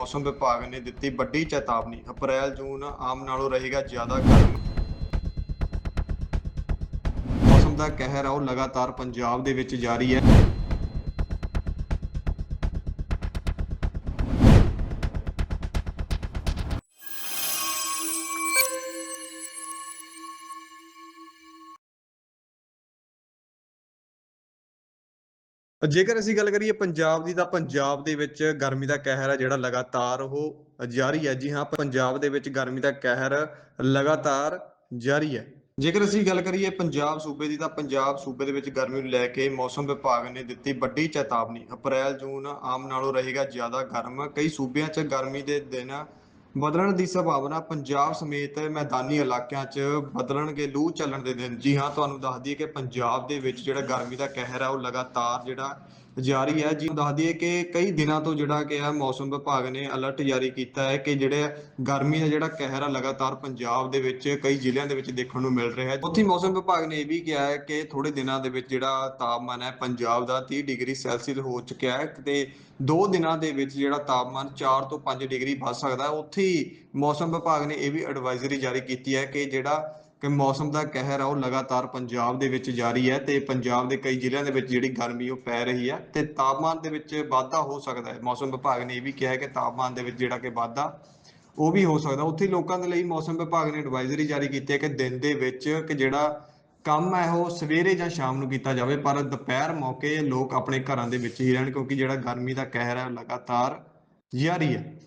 ਮੌਸਮ ਵਿਭਾਗ ਨੇ ਦਿੱਤੀ ਵੱਡੀ ਚੇਤਾਵਨੀ। ਅਪ੍ਰੈਲ, ਜੂਨ ਆਮ ਨਾਲੋਂ ਰਹੇਗਾ ਜ਼ਿਆਦਾ ਗਰਮ। ਮੌਸਮ ਦਾ ਕਹਿਰ ਆ, ਉਹ ਲਗਾਤਾਰ ਪੰਜਾਬ ਦੇ ਵਿੱਚ ਜਾਰੀ ਹੈ। ਜੇਕਰ ਅਸੀਂ ਗੱਲ ਕਰੀਏ ਪੰਜਾਬ ਦੀ ਤਾਂ ਪੰਜਾਬ ਦੇ ਵਿੱਚ ਗਰਮੀ ਦਾ ਕਹਿਰ ਹੈ ਜਿਹੜਾ ਲਗਾਤਾਰ ਉਹ ਜਾਰੀ ਹੈ। ਜੀ ਹਾਂ, ਪੰਜਾਬ ਦੇ ਵਿੱਚ ਗਰਮੀ ਦਾ ਕਹਿਰ ਲਗਾਤਾਰ ਜਾਰੀ ਹੈ। ਜੇਕਰ ਅਸੀਂ ਗੱਲ ਕਰੀਏ ਪੰਜਾਬ ਸੂਬੇ ਦੀ ਤਾਂ ਪੰਜਾਬ ਸੂਬੇ ਦੇ ਵਿੱਚ ਗਰਮੀ ਨੂੰ ਲੈ ਕੇ ਮੌਸਮ ਵਿਭਾਗ ਨੇ ਦਿੱਤੀ ਵੱਡੀ ਚੇਤਾਵਨੀ। ਅਪ੍ਰੈਲ, ਜੂਨ ਆਮ ਨਾਲੋਂ ਰਹੇਗਾ ਜ਼ਿਆਦਾ ਗਰਮ। ਕਈ ਸੂਬਿਆਂ 'ਚ ਗਰਮੀ ਦੇ ਦਿਨ ਬਦਲਣ ਦੀ ਸੰਭਾਵਨਾ ਪੰਜਾਬ ਸਮੇਤ ਮੈਦਾਨੀ ਇਲਾਕਿਆਂ 'ਚ ਬਦਲਣਗੇ ਲੂ ਚੱਲਣ ਦੇ ਦਿਨ। ਜੀ ਹਾਂ, ਤੁਹਾਨੂੰ ਦੱਸ ਦਈਏ ਕਿ ਪੰਜਾਬ ਦੇ ਵਿੱਚ ਜਿਹੜਾ ਗਰਮੀ ਦਾ ਕਹਿਰ ਹੈ ਉਹ ਲਗਾਤਾਰ ਜਿਹੜਾ ਜਾਰੀ ਹੈ। ਜੀ, ਦੱਸ ਦਈਏ ਕਿ ਕਈ ਦਿਨਾਂ ਤੋਂ ਜਿਹੜਾ ਕਿ ਹੈ ਮੌਸਮ ਵਿਭਾਗ ਨੇ ਅਲਰਟ ਜਾਰੀ ਕੀਤਾ ਹੈ ਕਿ ਜਿਹੜੇ ਗਰਮੀ ਦਾ ਜਿਹੜਾ ਕਹਿਰ ਹੈ ਲਗਾਤਾਰ ਪੰਜਾਬ ਦੇ ਵਿੱਚ ਕਈ ਜ਼ਿਲ੍ਹਿਆਂ ਦੇ ਵਿੱਚ ਦੇਖਣ ਨੂੰ ਮਿਲ ਰਿਹਾ ਹੈ। ਉੱਥੇ ਮੌਸਮ ਵਿਭਾਗ ਨੇ ਇਹ ਵੀ ਕਿਹਾ ਹੈ ਕਿ ਥੋੜੇ ਦਿਨਾਂ ਦੇ ਵਿੱਚ ਜਿਹੜਾ ਤਾਪਮਾਨ ਹੈ ਪੰਜਾਬ ਦਾ 30 ਡਿਗਰੀ ਸੈਲਸੀਅਸ ਹੋ ਚੁੱਕਿਆ ਹੈ ਤੇ ਦੋ ਦਿਨਾਂ ਦੇ ਵਿੱਚ ਜਿਹੜਾ ਤਾਪਮਾਨ 4 ਤੋਂ 5 ਡਿਗਰੀ ਵੱਧ ਸਕਦਾ ਹੈ। ਉੱਥੇ ਹੀ ਮੌਸਮ ਵਿਭਾਗ ਨੇ ਇਹ ਵੀ ਐਡਵਾਈਜ਼ਰੀ ਜਾਰੀ ਕੀਤੀ ਹੈ ਕਿ ਜਿਹੜਾ ਕਿ ਮੌਸਮ ਦਾ ਕਹਿਰ ਆ ਉਹ ਲਗਾਤਾਰ ਪੰਜਾਬ ਦੇ ਵਿੱਚ ਜਾਰੀ ਹੈ ਤੇ ਪੰਜਾਬ ਦੇ ਕਈ ਜ਼ਿਲ੍ਹਿਆਂ ਦੇ ਵਿੱਚ ਜਿਹੜੀ ਗਰਮੀ ਉਹ ਪੈ ਰਹੀ ਹੈ ਤੇ ਤਾਪਮਾਨ ਦੇ ਵਿੱਚ ਵਾਧਾ ਹੋ ਸਕਦਾ ਹੈ। ਮੌਸਮ ਵਿਭਾਗ ਨੇ ਇਹ ਵੀ ਕਿਹਾ ਹੈ ਕਿ ਤਾਪਮਾਨ ਦੇ ਵਿੱਚ ਜਿਹੜਾ ਕਿ ਵਾਧਾ ਉਹ ਵੀ ਹੋ ਸਕਦਾ। ਉੱਥੇ ਲੋਕਾਂ ਦੇ ਲਈ ਮੌਸਮ ਵਿਭਾਗ ਨੇ ਐਡਵਾਈਜ਼ਰੀ ਜਾਰੀ ਕੀਤੀ ਹੈ ਕਿ ਦਿਨ ਦੇ ਵਿੱਚ ਕਿ ਜਿਹੜਾ ਕੰਮ ਹੈ ਉਹ ਸਵੇਰੇ ਜਾਂ ਸ਼ਾਮ ਨੂੰ ਕੀਤਾ ਜਾਵੇ, ਪਰ ਦੁਪਹਿਰ ਮੌਕੇ ਲੋਕ ਆਪਣੇ ਘਰਾਂ ਦੇ ਵਿੱਚ ਹੀ ਰਹਿਣ ਕਿਉਂਕਿ ਜਿਹੜਾ ਗਰਮੀ ਦਾ ਕਹਿਰ ਹੈ ਉਹ ਲਗਾਤਾਰ ਜਾਰੀ ਹੈ।